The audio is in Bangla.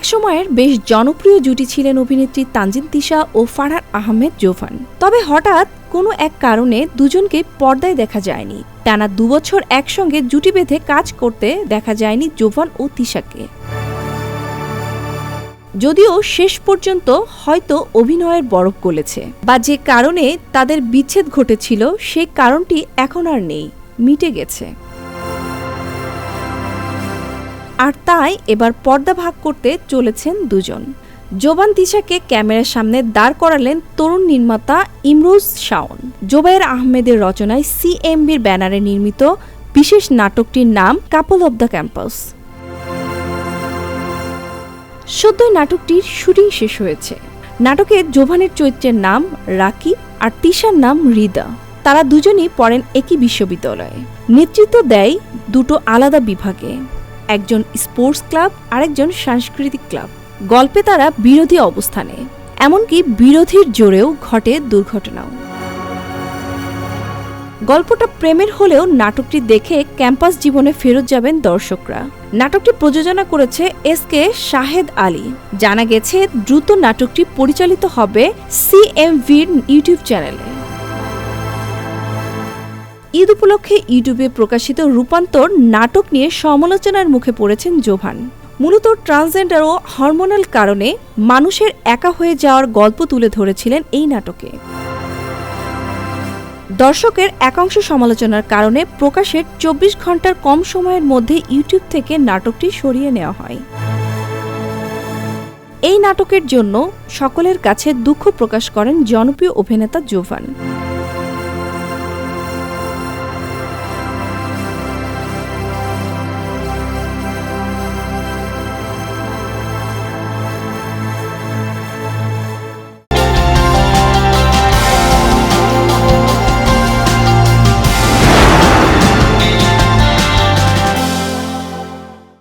একসময়ের বেশ জনপ্রিয় জুটি ছিলেন অভিনেত্রী তানজিন তিশা ও ফারহান আহমেদ জোফান। তবে হঠাৎ কোনো এক কারণে দুজনকে পর্দায় দেখা যায়নি। টানা দুবছর একসঙ্গে জুটি বেঁধে কাজ করতে দেখা যায়নি জোফান ও তিশাকে। যদিও শেষ পর্যন্ত হয়তো অভিনয়ের বরফ গলেছে বা যে কারণে তাদের বিচ্ছেদ ঘটেছিল সেই কারণটি এখন আর নেই, মিটে গেছে। আর তাই এবার পর্দা ভাগ করতে চলেছেন দুজন। জোবান তিশাকে ক্যামেরার সামনে দাঁড় করালেন তরুণ নির্মাতা ইমরোজ শাওন। জোবায়ের আহমেদের রচনায় সিএমবির ব্যানারে নির্মিত বিশেষ নাটকটির নাম কাপল অব দ্য ক্যাম্পাস। সদ্যই নাটকটির শুটিং শেষ হয়েছে। নাটকে জোভানের চরিত্রের নাম রাকিব আর তিশার নাম রিদা তারা দুজনই পড়েন একই বিশ্ববিদ্যালয়ে। নেতৃত্ব দেয় দুটো আলাদা বিভাগে। একজন স্পোর্টস ক্লাব, আরেকজন সাংস্কৃতিক ক্লাব। গল্পে তারা বিরোধী অবস্থানে, এমনকি বিরোধীর জোরেও ঘটে দুর্ঘটনাও। গল্পটা প্রেমের হলেও নাটকটি দেখে ক্যাম্পাস জীবনে ফেরত যাবেন দর্শকরা। নাটকটি প্রযোজনা করেছে এস কে শাহেদ আলী। জানা গেছে, দ্রুত নাটকটি পরিচালিত হবে সিএমভির ইউটিউব চ্যানেলে। ঈদ উপলক্ষে ইউটিউবে প্রকাশিত রূপান্তর নাটক নিয়ে সমালোচনার মুখে পড়েছেন জোভান। মূলত ট্রান্সজেন্ডার ও হরমোনাল কারণে মানুষের একা হয়ে যাওয়ার গল্প তুলে ধরেছিলেন এই নাটকে। দর্শকের একাংশ সমালোচনার কারণে প্রকাশের চব্বিশ ঘণ্টার কম সময়ের মধ্যে ইউটিউব থেকে নাটকটি সরিয়ে নেওয়া হয়। এই নাটকের জন্য সকলের কাছে দুঃখ প্রকাশ করেন জনপ্রিয় অভিনেতা জোভান।